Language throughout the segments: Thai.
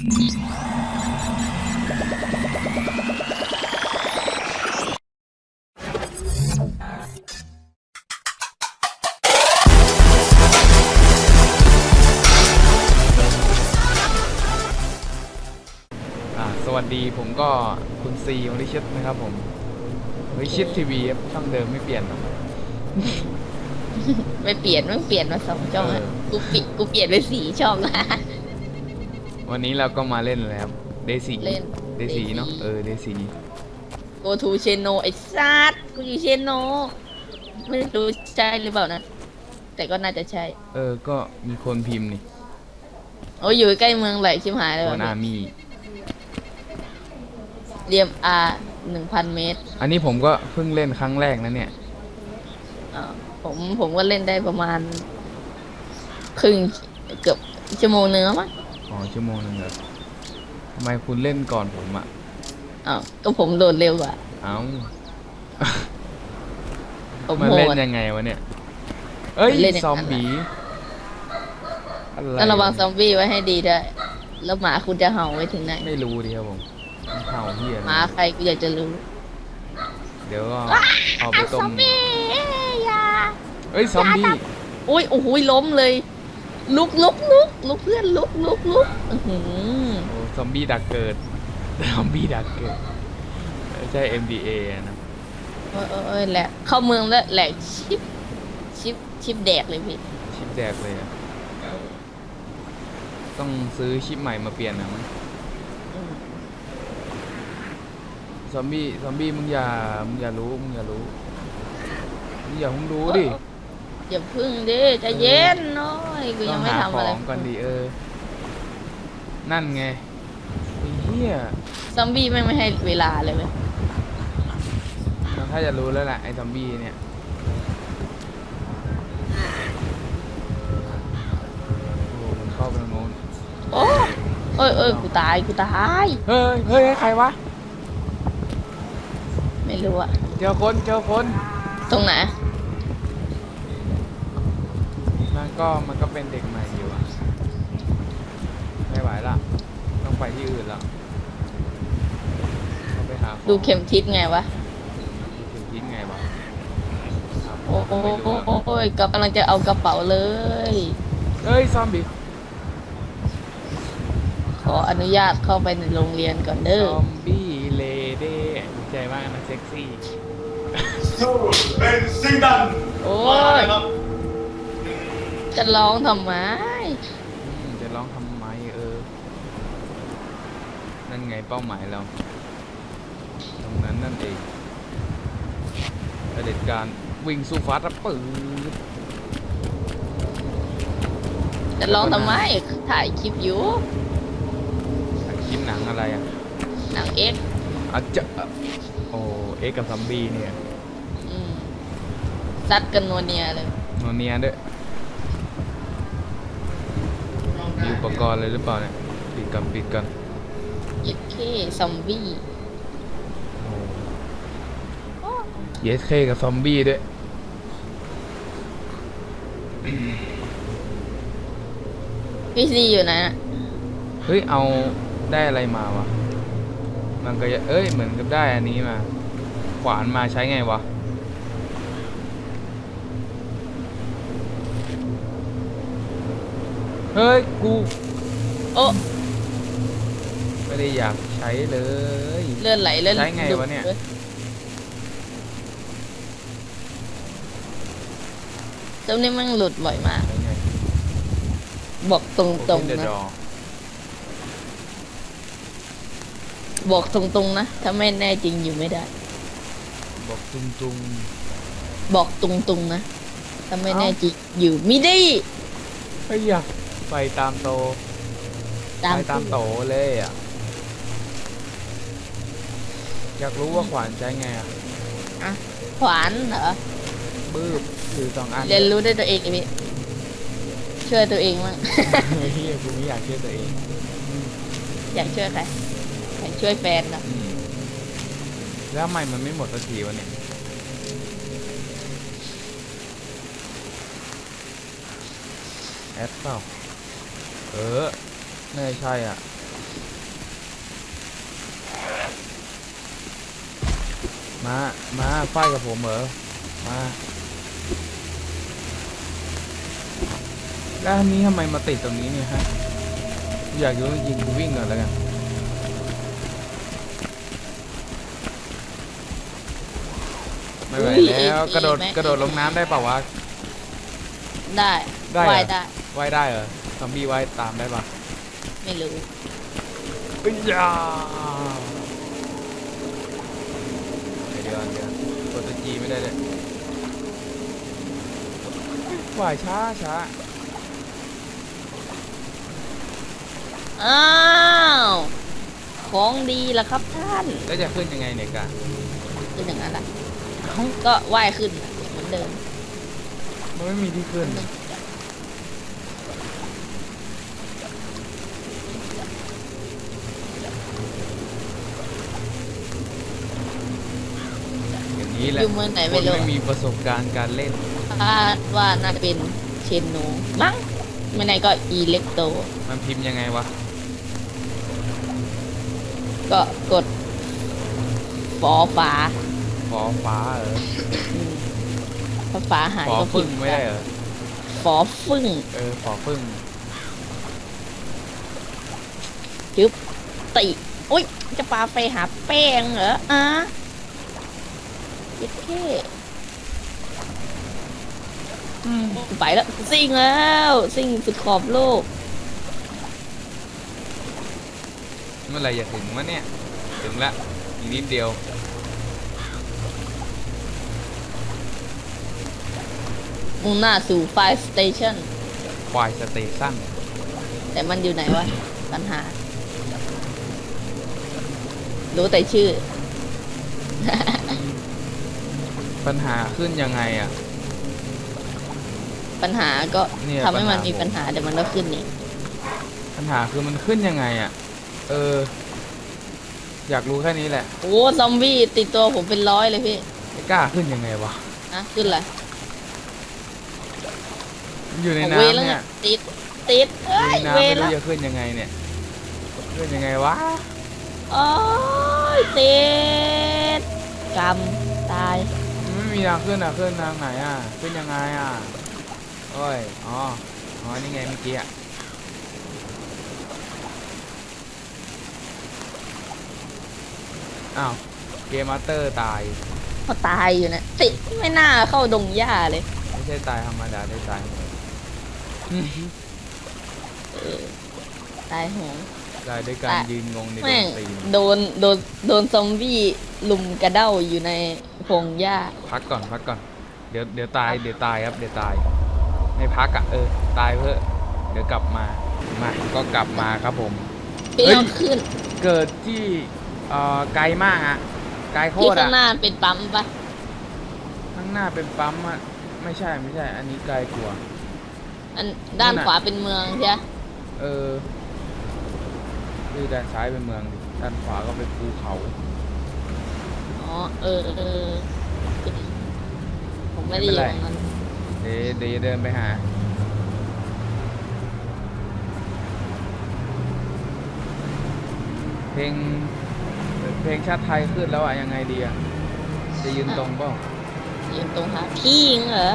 อ่าสวัสดีผมก็คุณซีวริชิตนะครับผมวริชิตทีวีครับช่องเดิมไม่เปลี่ยนหรอก ไม่เปลี่ยนไม่เปลี่ยนมาสองช่องอะเออ กูปิกูเปลี่ยนไปสี่ช่องอะ วันนี้เราก็มาเล่นแล้วเดซีเล่นเดซีเนาะ Daisy เออเดซี โกทูเชโนไอ้ซัดกูอยู่เชโนไม่รู้ใช่หรือเปล่านะ แต่ก็น่าจะใช่ เออ ก็มีคนพิมพ์นี่โอ้ยอยู่ใกล้เมืองแหลกชิมหายเลยคว่ะนอามีเรียมอาหนึ่งพันเมตรอันนี้ผมก็เพิ่งเล่นครั้งแรกนะเนี่ย อ่าผมผมก็เล่นได้ประมาณ ครึ่งเกือบชั่วโมงเนื้อะมั้ง อ๋อชั่วโมงหนึงเหรอทำไมคุณเล่นก่อนผมอะ อ้าวก็ผมโหลดเร็วกว่าเอ้าผมมันโหเล่นด ยังไงวะเนี่ย เอ้ยมันเล่นอย่างซอมนั้นแหละบี้อะไรต้องระวังซอมบี้ไว้ให้ดีด้วย แล้วหมาคุณจะเห่าไว้ถึงไหน ไม่รู้ดิครับผมมันเห่าเฮียอะไรหมาใครกูอยากจะรู้ เดี๋ยวก็เอาไปต้ซอมมบี้อย่าเอ้ยซอมบี้อุ้ยโอ้โหล้มเลย ลุกลุกลุกลุกเพื่อนลุกลุกลุกอื้อหือโอ้ซอมบี้ดักเกิด ซอมบี้ดักเกิดไม่ใช่ MDA อะนะโอ้ยโอ้ยโอ้ยแหลกเข้าเมืองแล้วแหลกชิปชิปชิปแดกเลยพี่ชิปแดกเลยอะต้องซื้อชิปใหม่มาเปลี่ยนนะมั้งอืมซอมบี้ซอมบี้มึงอย่ามึงอย่ารู้มึงอย่ารู้มึงอย่าเพิ่งรู้ดิ อย่าพึ่งดิใจะเย็นน้ อยกูยังไม่ต้อหาทำอะไรของก่อนดีเออ นั่นไงไอ้เหี้ยซอมบี้ไม่งไม่ให้เวลาเลยเว้ยถ้าจะรู้แล้วแหละไอ้ซอมบี้เนี่ย โอ้มันเข้าไปตรงโน้นโอ้เอ้ยเอ้ยกูตายกูตายเฮ้ยเฮ้ยใครวะ ไม่รู้อะเจอคนเจอคนตรงไหน มันก็มันก็เป็นเด็กใหม่อยู่อะไม่ไหวละต้องไปที่อื่นแล้วต้องไปหาของดูเข็มทิศไงวะถึงทิ้งไงวะหาขโอ้องโหไม่รู้อะโอ้ยกำลังจะเอากระเป๋าเลยเฮ้ยซอมบี้ขออนุญาตเข้าไปในโรงเรียนก่อนเด้ซออมบี้เลเด้ดีใจมากนะเซ็กซี่ สู้เป็นซิงดันโอ้มายครับ จะร้องทำไมอืมจะร้องทำไมเออ นั่นไงเป้าหมายเรา ตรงนั้นนั่นเองเผด็จการวิ่งสู้ฟ้ารับปืนจะร้องทำไม ถ่ายคลิปอยู่ถ่ายคลิปหนังอะไรอะ หนังเอ็กซ์อาจจะโอ้เอ็กซ์กับซอมบี้เนี่ยอืมซัดกันนัวเนียเลยโนเนียด้วย มีอุปกรณ์เลยหรือเปล่าเนี่ยปิดกันปิดกันเอ็ดเคซอมบี้โอ้เยสเคกับซอมบี้ด้วยพี่ซีอยู่ไหนน่ะเฮ้ยเอาได้อะไรมาวะ มันก็จะเอ้ยเหมือนกับได้อันนี้มา ขวานมาใช้ไงวะ เฮ้ย กูโอ้ไม่ได้อยากใช้เลย เลื่อนไหลเลื่อนใช้ไงวะเนี่ย เจ้านี่มันหลุดบ่อยมากใช้ไงบอกตรง Open the ๆนะ door บอกตรงๆนะ ถ้าไม่แน่จริงอยู่ไม่ได้ บอกตุงตุงบอกตรงๆนะ ถ้าไม่แน่จริงอยู่ไม่ได้เฮ้ยอยาก ไปตามโตตามไปตามโตเลยอะ อยากรู้ว่าขวานใช้ไงอะอะขวานเหรอบื้อถือสองอันเรียนรู้ด้วยตัวเองไอ้พี่ช่วยตัวเองมั่งเฮ้ยกูไม่อยากเชื่อตัวเอง อยากช่วยใครอยากช่วยแฟนนะอืมแล้วทำไมมันไม่หมดสักทีวะเนี่ยแอดเปล่า เออไม่ใช่อะมา มาไฟกับผมเหรอ มา แล้วนี้ทำไมมาติดตรงนี้เนี่ยฮะ อยากรู้จริงวิ่งก่อนแล้วกันไม่ไหวแล้วกระโดดกระโดดลงน้ำได้เปล่าวะ ได้ได้เหรอว่ายได้เหรอ ซอมบี้ว่ายตามได้ปะไม่รู้เอ้ยยาเดี๋ยวเดี๋ยวกดตัวจีไม่ได้เลยว่ายช้าช้าอ้าวของดีละครับท่านแล้วจะขึ้นยังไงเนี่ยกะเป็นอย่างนั้นแหละเอ้าก็ว่ายขึ้นเหมือนเดิมมันไม่มีที่ขึ้น อย่างนี้แหอละยู่เมืองไหนคไม่นรู้ไม่มีประสบการณ์การเล่น คาดว่าน่าจะเป็นเชนโนมั้งไม่ไหนก็อีเล็กโต มันพิมพ์ยังไงวะ ก็กดฝอฝาฟอฟ้าเหรออืมถ้าฝาหายฟอก็ฟึ่งไม่ได้เหรอฝอฟึ่งเออฟอฟึ่งจึ๊บติอุ้ยจะปาไปหาแป้งเหรออะ เย็ดแค่อืมไปแล้วซิ่งแล้วซิ่งสุดขอบโลก เมื่อไหรจะถึงวะเนี่ย ถึงละอีกนิดเดียว มุ่งหน้าสู่ Fire Station ควายสเตชันแต่มันอยู่ไหนวะปัญหา รู้แต่ชื่อ ปัญหาขึ้นยังไงอะ ปัญหาก็เนี่ยทำให้มันปัญหา มีปัญหาเดี๋ยวมันก็ขึ้นนี่ปัญหาคือมันขึ้นยังไงอะ เออ อยากรู้แค่นี้แหละโอ้ซอมบี้ติดตัวผมเป็นร้อยเลยพี่ไอ้กล้าขึ้นยังไงวะนะขึ้นอะไรมันอยู่ในผมเวรแล้วน้ำไงเนี่ยติดติดอเอ้ยู่ยในน้ำเวไม่รแล้รู้วจะขึ้นยังไงเนี่ยขึ้นยังไงวะโอ้ยติดกรรมตาย มันไม่มีทางขึ้นอะขึ้นทางไหนอะขึ้นยังไงอะโอ้ยอ๋ออ๋อนี่ไงเมื่อกี้อะอ้าวเกมมาสเตอร์ตายเขาตายอยู่นะติดไม่น่าเข้าดงหญ้าเลย ไม่ใช่ตายธรรมดาได้ตายโหงเออตายโหงตายด้วยการแต่ยืนงงในดแม่งนตรีโดนโดนโดนซอมบี้ ลุมกระเด้าอยู่ในพงหญ้า พักก่อนพักก่อน เดี๋ยวเดี๋ยวตายเดี๋ยวตายครับเดี๋ยวตายไม่พักอะเออตายเพื่อะเดี๋ยวกลับมามาก็กลับมาครับผม พี่เฮ้ยต้องขึ้นเกิดที่เอ่อไกลมากอะไกลโคที่ตรข้างหอะน้าเป็นปั๊มปะข้างหน้าเป็นปั๊มอะไม่ใช่ไม่ใช่ อันนี้ไกลกว่า อันด้านนั่นน่ะ ขวาเป็นเมืองใช่ไหมเออคือด้านซ้ายเป็นเมืองดิด้านขวาก็เป็นภูเขาอ๋อ เออเออ ผมไม่ได้อยู่ตรงนั้นเดี๋ยวเดี๋ยวเดินไปหา เพลง เพลงชาติไทยขึ้นแล้วอะยังไงดีอะจะยืนตรงเปล่ายืนตรงหาพี่ยิงเหรอ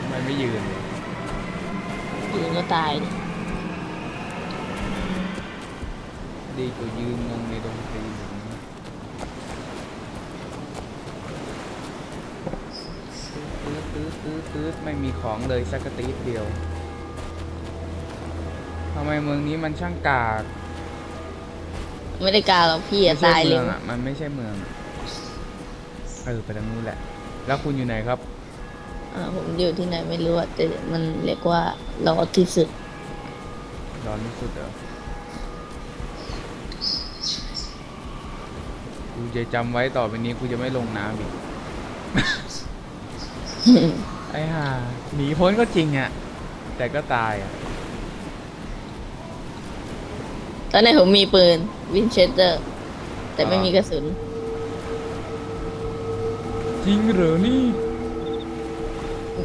ทำไมไม่ยืน ยืนก็ตายดิ ดีกว่ายืนงงในดงตรีอย่างนี้ตื้อตื้อตื้อตื้อไม่มีของเลยสักกระตีดเดียวทำไมเมืองนี้มันช่างกากไม่ได้กล้าหรอกพี่อะไม่ใช่ตายเมืเร็อวงอะ มันไม่ใช่เมืองอะเออไปทางนู้นแหละ แล้วคุณอยู่ไหนครับ อ่าผมอยู่ที่ไหนไม่รู้อะแต่มันเรียกว่าเราที่สุดร้อนที่สุดเหรอ กูจะจำไว้ต่อไปนี้กูจะไม่ลงน้ำอีก ไอ้ห่าหนีพ้นก็จริงอะแต่ก็ตายอะตอนนี้ผมมีปืนวินเชสเตอร์ แต่ไม่อ่ามีมีกระสุน จริงเหรอนี่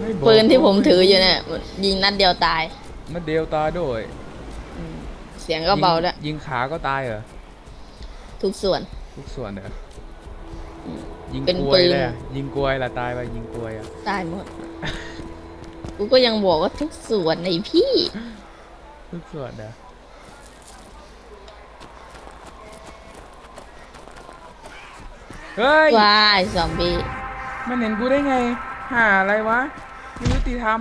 ไม่บอกปืนที่ผมถืออยู่เนี่ยยิงนัดเดียวตายมาเดียวตายด้วยอืมเสียงก็เบาด้วยยิงยิงขาก็ตายเหรอ ทุกส่วน ทุกส่วนเหรอยิงเป็นกลวปืยนเลยอะยิงกลวยละตายไปยิงกลวยอะตายหมด กูก็ยังบอกว่าทุกส่วนในพี่ ทุกส่วนเหรอเฮ้ยวายซอมบี้ มันเห็นกูได้ไง หาอะไรวะไม่ยุติธรรม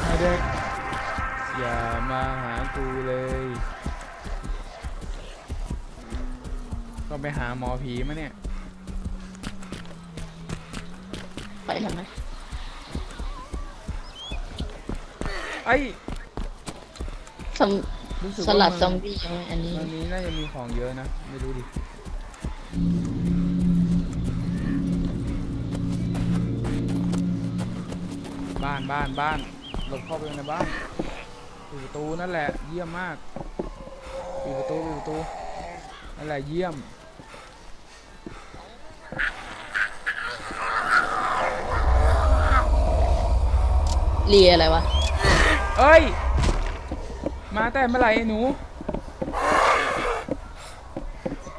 ไอเด็กอย่ามาหากูเลย ก็ไปหาหมอผีมาเนี่ย ไปทำไมไอ้ซอมรู้สึกสว่าลัดมันซอมบี้ยังไงอันนี้ ตอนนี้น่าจะมีของเยอะนะ ไม่รู้ดิ บ้านบ้านบ้านหลบเข้าไปในบ้านปิดประตูนั่นแหละ เยี่ยมมากปิดประตูปิดประตูนั่นแหละเยี่ยม เรียอะไรวะ เอ้ย มาแต่เมื่อไหร่ไอ้หนู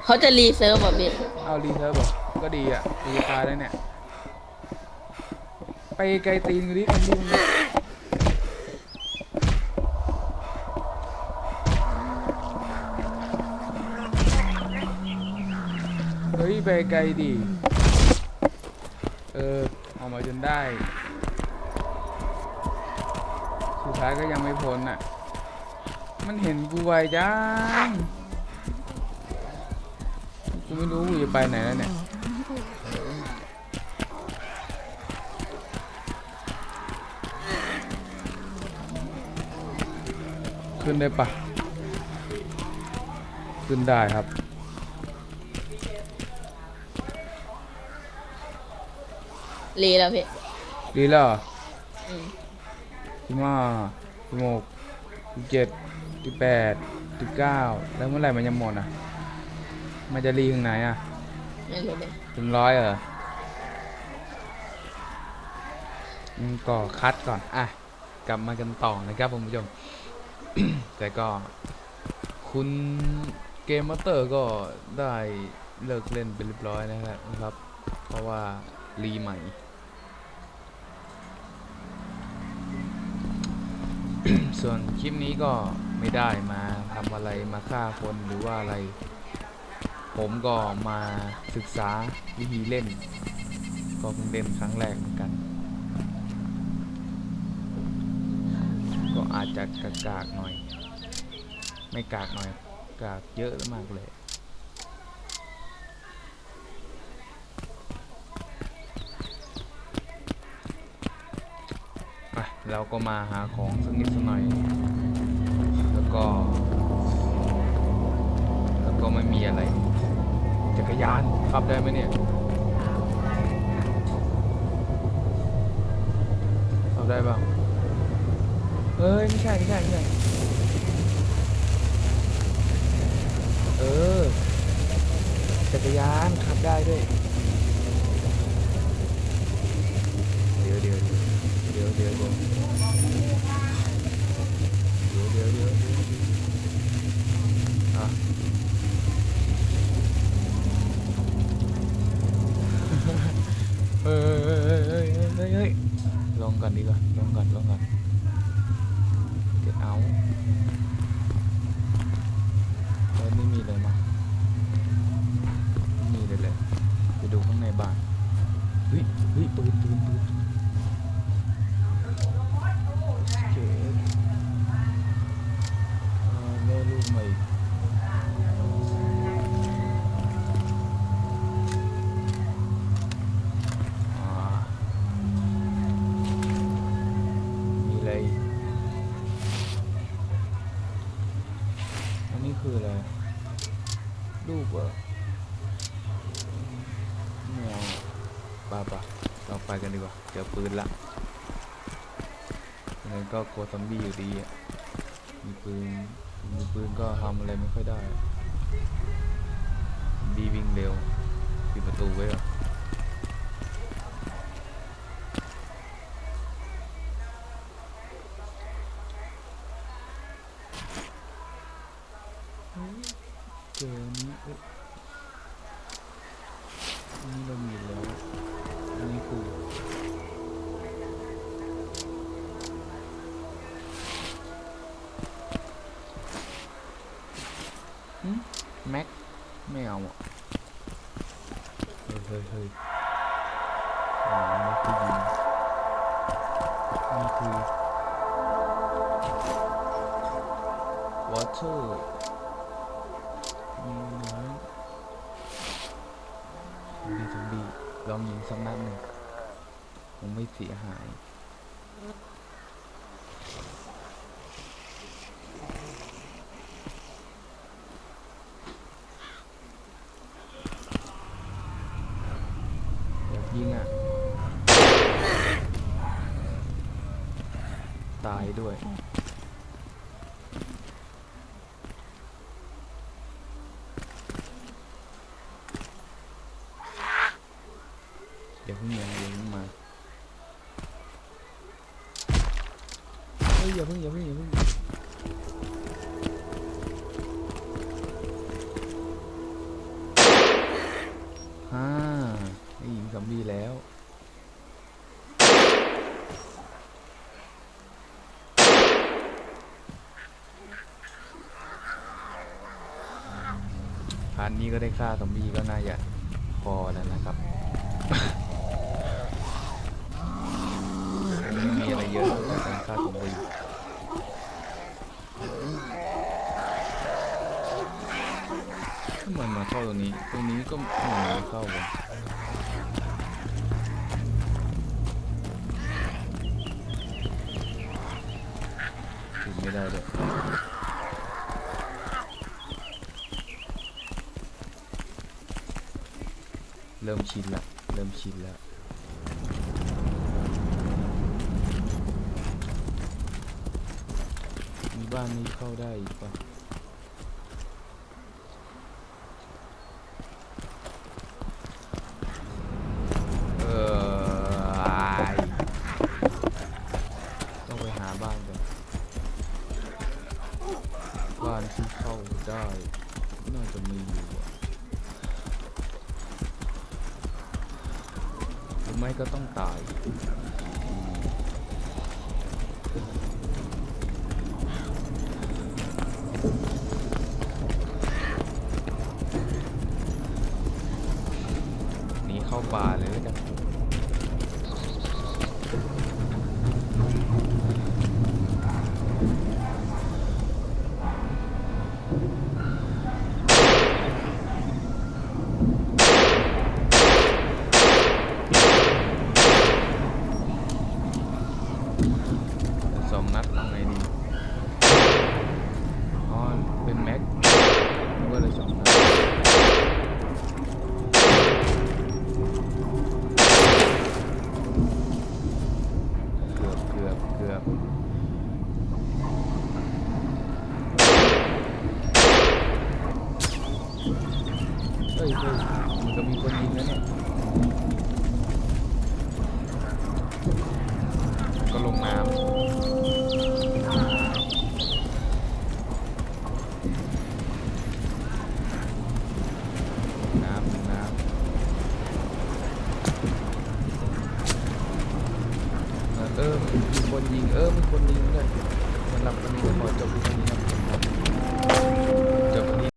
เขาจะรีเซิร์ฟแบบพี่เอารีเทิร์ฟเหรอก็ดีอะกูจะตายแล้วเนี่ย ไปไกลตีนกูดิแอนดี้มึงเฮ้ยไปไกลดิ เออออกมาจนได้ สุดท้ายก็ยังไม่พ้นอะ มันเห็นกูไวจัง กูไม่รู้กูจะไปไหนแล้วเนี่ยขึ้นได้ปะขึ้นได้ครับ รีแล้วพี่ดีแล้วเหรออืม สิบห้าสิบหกสิบเจ็ดสิบแปดสิบเก้าแล้วเมื่อไหร่มันจะหมดอะ มันจะรีถึงไหนอะไม่รู้เลยถึงร้อยเหรออืมก็คัดก่อน อะ กลับมากันต่อนะครับคุณผู้ชม แต่ก็ คุณเกมมาสเตอร์ก็ได้เลิกเล่นไปเรียบร้อยนะครับ เพราะว่ารีใหม่ ส่วนคลิปนี้ก็ไม่ได้มาทำอะไรมาฆ่าคนหรือว่าอะไร ผมก็มาศึกษาวิธีเล่น ก็เพิ่งเล่นครั้งแรกเหมือนกัน ก็อาจจะกากากๆหน่อย ไม่กากหน่อยกากเยอะมากเลย อะ เราก็มาหาของสักนิดสักหน่อย แล้วก็ แล้วก็ไม่มีอะไร จักรยานขับได้ไหมเนี่ยขับได้เปล่าเอ้ยไม่ใช่ไม่ใช่ไม่ใช่เออจักรยานขับได้ด้วย ปืนละแล้วก็กลัวซอมบี้อยู่ดีอะ มีปืน มีปืนก็ทำอะไรไม่ค่อยได้ บีวิ่งเร็วปิดประตูไว้ก่อน water มีน้อยซอมบี้ซอมบี้ลองยิงสักนัดหนึ่งคงไม่เสียหาย อยากยิงอะ ตายด้วย เดี๋ยวเพิ่งมาเดี๋ยวเพิ่งมา เฮ้ย อย่าเพิ่งอย่าเพิ่งอย่าเพิ่งฮ่าได้ยิงซอมบี้แล้วพานนี้ก็ได้ฆ่าซอมบีก็น่าจะพอแล้วนะครับ ไม่มีอะไรเยอะแต่การฆ่าซอมบีถ้ามันมา เข้าตรงนี้ ตรงนี้ก็มันไม่เข้าเลยถึงไม่ได้เลยเริ่มชินละ เริ่มชินแล้วมีบ้านนี้เข้าได้อีกปะเอออายต้องไปหาบ้านก่อนบ้านที่เข้าได้ น่าจะมีอยู่อะหรือไม่ก็ต้องตายอืม หนี เข้าป่าเลยแล้วกันสองนัดเอาไงดีอ๋อเป็นแม็กนึกว่าเลยสองนัด เกือบเกือบเกือบ เฮ้ยเฮ้ยมันก็มีคนยิงนะเนี่ย